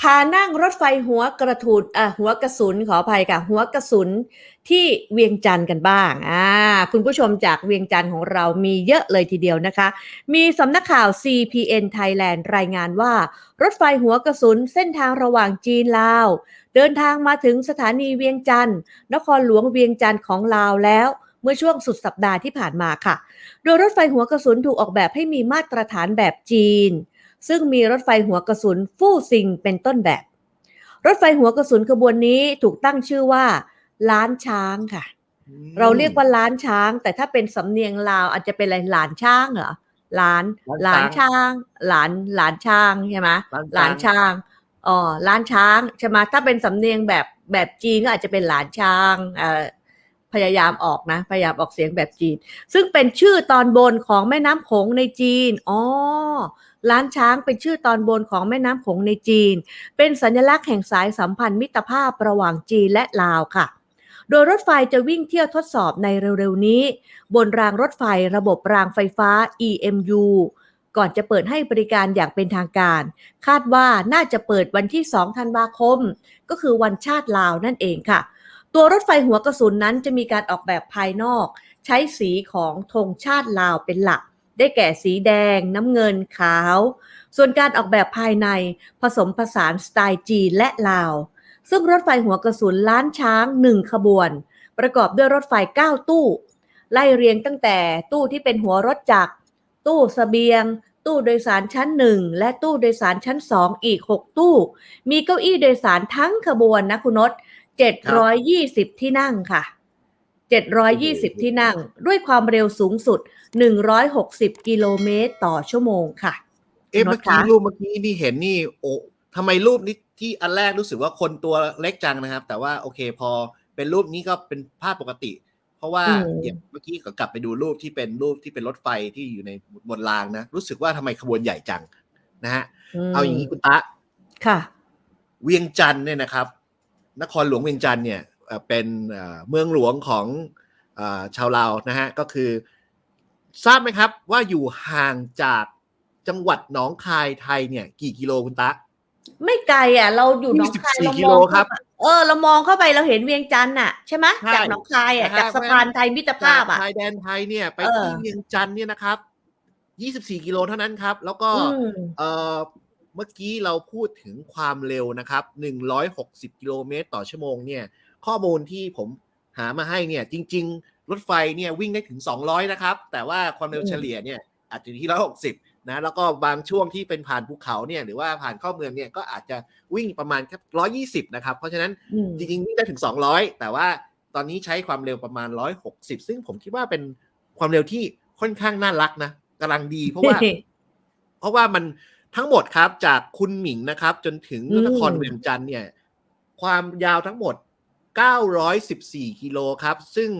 พานั่งรถไฟหัวกระถูดอะหัวกระสุนขออภัยค่ะ หัวกระสุนที่เวียงจันทร์กันบ้างอ่าคุณผู้ชมจากเวียงจันทร์ของเรามีเยอะเลยทีเดียวนะคะ มีสำนักข่าว CPN Thailand รายงานว่า รถไฟหัวกระสุนเส้นทางระหว่างจีนลาว เดินทางมาถึงสถานีเวียงจันทร์นครหลวงเวียงจันทร์ของลาวแล้วเมื่อช่วงสุดสัปดาห์ที่ผ่านมาค่ะ โดยรถไฟหัวกระสุนถูกออกแบบให้มีมาตรฐานแบบจีน ซึ่งมีรถไฟหัวกระสุนฟู่ซิงเป็นต้นแบบ รถไฟหัวกระสุนขบวนนี้ถูกตั้งชื่อว่า ล้านช้างค่ะ เราเรียกว่าล้านช้าง แต่ถ้าเป็นสำเนียงลาวอาจจะเป็นอะไรหลานช้างเหรอหลานหลานช้าง หลานหลานช้างใช่ไหมหลานช้างอ๋อล้านช้างใช่ไหมถ้าเป็นสำเนียงแบบแบบจีนก็อาจจะเป็นหลานช้างเอ่อพยายามออกนะ พยายามออกเสียงแบบจีน ซึ่งเป็นชื่อตอนบนของแม่น้ำโขงในจีน อ๋อ ล้านช้างเป็นชื่อตอนบนของแม่น้ำโขงในจีน เป็นสัญลักษณ์แห่งสายสัมพันธ์มิตรภาพระหว่างจีนและลาวค่ะ โดยรถไฟจะวิ่งเที่ยวทดสอบในเร็วๆนี้ บนรางรถไฟระบบรางไฟฟ้า EMU ก่อนจะเปิดให้บริการอย่างเป็นทางการ คาดว่าน่าจะเปิดวันที่ 2 ธันวาคม ก็คือวันชาติลาวนั่นเองค่ะ ตัวรถไฟหัวกระสุนนั้นจะมีการออกแบบภายนอก ใช้สีของธงชาติลาวเป็นหลัก ได้แก่สีแดง น้ำเงินขาว ส่วนการออกแบบภายในผสมผสานสไตล์จีนและลาว ซึ่งรถไฟหัวกระสุนล้านช้างหนึ่งขบวน ประกอบด้วยรถไฟ 9 ตู้ ไล่เรียงตั้งแต่ตู้ที่เป็นหัวรถจักร ตู้สเสบียง ตู้โดยสารชั้น 1 และตู้โดยสารชั้น 2 อีก 6 ตู้ มีเก้าอี้โดยสารทั้งขบวนนะคุณนศ720 ที่นั่งค่ะ 720 ที่นั่ง ด้วยความเร็วสูงสุด 160 กิโลเมตรต่อชั่วโมงค่ะ เอ๊ะคุณเมื่อน็กี้ตคะรูปเมื่อกี้นี่เห็นนี่โอ้ทำไมรูปนี้ที่อันแรกรู้สึกว่าคนตัวเล็กจังนะครับ แต่ว่าโอเคพอเป็นรูปนี้ก็เป็นภาพปกติ เพราะว่าอืมอย่างเมื่อกี้ก็กลับไปดูรูปที่เป็นรูปที่เป็นรถไฟที่อยู่ในบนรางนะ รู้สึกว่าทำไมขบวนใหญ่จังนะฮะมเอาอย่างนี้คุณตะค่ะ เวียงจันทร์เนี่ยนะครับ นครหลวงเวียงจันทร์เนี่ย เอ่อเป็นเอ่อเมืองหลวงของเออชาวลาวนะฮะก็คือ ทราบไหมครับว่าอยู่ห่างจากจังหวัดหนองคายไทยเนี่ย กี่กิโลคุณตะ ไม่ไกลอะ เราอยู่หนองคาย24เรากิมโลองครับเข้าไปเออ เรามองเข้าไปเราเห็นเวียงจันทร์น่ะใช่ไหมใช่จากหนองคายอะนะฮะจากสะพานไทยมิตรภาพอะจากชายแดนไทยเนี่ยไปเออที่เวียงจันทร์เนี่ยนะครับ24กิโลเท่านั้นครับ แล้วก็อืมเอ่อเมื่อกี้เราพูดถึงความเร็วนะครับ160กิโลเมตรต่อชั่วโมงเนี่ย ข้อมูลที่ผมหามาให้เนี่ย จริง ๆ รถไฟเนี่ยวิ่งได้ถึง 200 นะครับ แต่ว่าความเร็วอืมเฉลี่ยเนี่ยอาจจะอยู่ที่ 160 นะ แล้วก็บางช่วงที่เป็นผ่านภูเขาเนี่ยหรือว่าผ่านเข้าเมืองเนี่ยก็อาจจะวิ่งประมาณแค่120 นะครับ เพราะฉะนั้นอืมจริงๆวิ่งได้ถึง 200 แต่ว่าตอนนี้ใช้ความเร็วประมาณ 160 ซึ่งผมคิดว่าเป็นความเร็วที่ค่อนข้างน่ารักนะกำลังดีเพราะว่า เพราะว่ามันทั้งหมดครับจากคุณหมิงนะครับ จนถึงอืมนครเวียงจันทร์เนี่ย ความยาวทั้งหมด 914 กิโลครับ ซึ่ง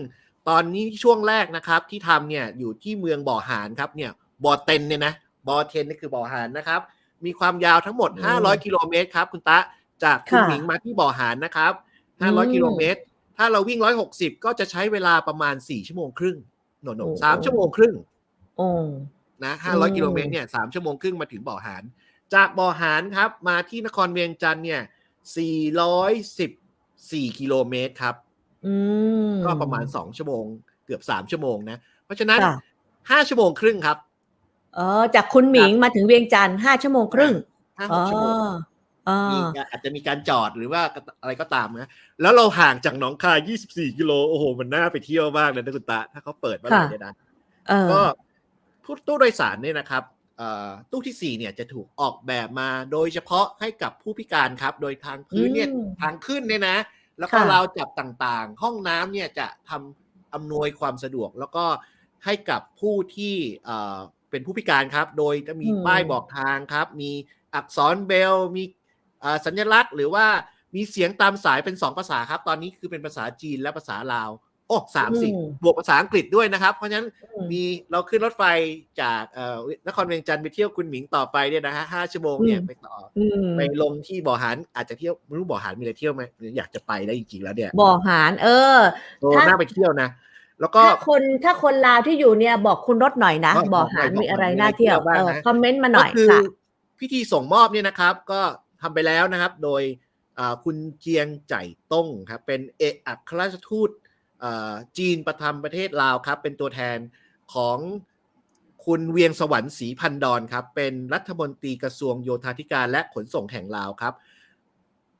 ตอนนี้ช่วงแรกนะครับที่ทำเนี่ยอยู่ที่เมืองบ่อหานครับเนี่ยบ่อเต็นเนี่ยนะบ่อเทนนี่คือบ่อหานนะครับ มีความยาวทั้งหมดอืม500 กิโลเมตรครับคุณตะจากคุณค่ะหมิงมาที่บ่อหานนะครับอืม500 กิโลเมตร ถ้าเราวิ่ง 160 ก็จะใช้เวลาประมาณ 4 ชั่วโมงครึ่งโนโนโอ้สามชั่วโมงครึ่งโอ้นะอืม500 กิโลเมตรเนี่ย3ชั่วโมงครึ่งมาถึงบ่อหารจากบ่อหารครับมาที่นครเวียงจันทร์เนี่ย 414กิโลเมตรครับอืมก็ประมาณ 2 ชั่วโมง เกือบ 3 ชั่วโมงนะ เพราะฉะนั้นค่ะ5ชั่วโมงครึ่งครับ เออ จากคุณหมิงมาถึงเวียงจันทร์ห้าชั่วโมงครึ่ง5อ๋อ6ชั่วโมงอ๋อมีอาจจะมีการจอดหรือว่าอะไรก็ตามนะ แล้วเราห่างจากหนองคาย 24 กิโล โอ้โห มันน่าไปเที่ยวมากเลยนะคุณตา ถ้าเขาเปิดเมื่อไหร่เนี่ยนะเออก็ผู้ตู้โดยสารเนี่ยนะครับเอ่อ ตู้ที่ 4 เนี่ยจะถูกออกแบบมาโดยเฉพาะให้กับผู้พิการครับ โดยทางพื้นเนี่ยอืมทางขึ้นเนี่ยนะ แล้วก็ค่ะราวจับต่างๆ ห้องน้ำเนี่ยจะทำอำนวยความสะดวก แล้วก็ให้กับผู้ที่เอ่อเป็นผู้พิการครับ โดยจะมีป้ายบอกทางครับ มีอักษรเบล มีเอ่อสัญลักษณ์ หรือว่ามีเสียงตามสายเป็น 2 ภาษาครับ ตอนนี้คือเป็นภาษาจีนและภาษาลาวโอ้สามสิอืมบวกภาษาอังกฤษด้วยนะครับ เพราะฉะนั้นอืมมีเราขึ้นรถไฟจากเอ่อนครเวียงจันทร์ไปเที่ยวคุณหมิงต่อไปเนี่ยนะฮะห้าชั่วโมงเนี่ยอืมไปต่ออืมไปลงที่บ่อหารอาจจะเที่ยวไม่รู้บ่อหารมีอะไรเที่ยวไหมอยากจะไปได้จริงๆแล้วเนี่ย บ่อหารเออโอ้ถ้าน่าไปเที่ยวนะแล้วก็ถ้าคนถ้าคนลาวที่อยู่เนี่ยบอกคุณรถหน่อยนะบอกบ่อหารบอกหน่อยมีอะไรบอกหน่อยน่าเที่ยวมีอะไรเอเที่ยวอบ้างนะคอมเมนต์มาหน่อยก็คือค่ะพิธีส่งมอบเนี่ยนะครับ ก็ทำไปแล้วนะครับ โดยอ่าคุณเจียงใจต้งครับเป็นเอกอัครราชทูตอ่า จีนประทำประเทศลาวครับ เป็นตัวแทนของคุณเวียงสวรรค์ศรีพันดอนครับ เป็นรัฐมนตรีกระทรวงโยธาธิการและขนส่งแห่งลาวครับ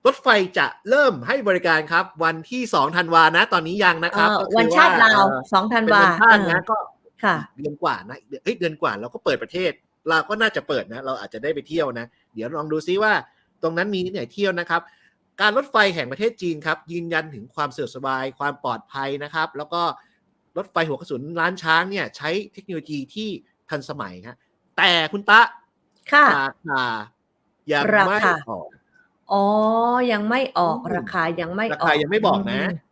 รถไฟจะเริ่มให้บริการครับ วันที่2ธันวานะ ตอนนี้ยังนะครับเอ่อก็คือวันชาติลาวเอ่อสองธันเป็นวาวันชาติเอนะอก็ค่ะเดือนกว่านะเอ้ยเดือนกว่าเราก็เปิดประเทศเราก็น่าจะเปิดนะ เราอาจจะได้ไปเที่ยวนะ เดี๋ยวลองดูซิว่าตรงนั้นมีที่ไหนเที่ยวนะครับ การรถไฟแห่งประเทศจีนครับ ยืนยันถึงความสะดวกสบายความปลอดภัยนะครับ แล้วก็รถไฟหัวกระสุนล้านช้างเนี่ยใช้เทคโนโลยีที่ทันสมัยครับแต่คุณตะค่ะราคายังราไม่คาออกอ๋อยังไม่ออกอืมราคายังไม่อราอกคายังไม่บอกนะอืม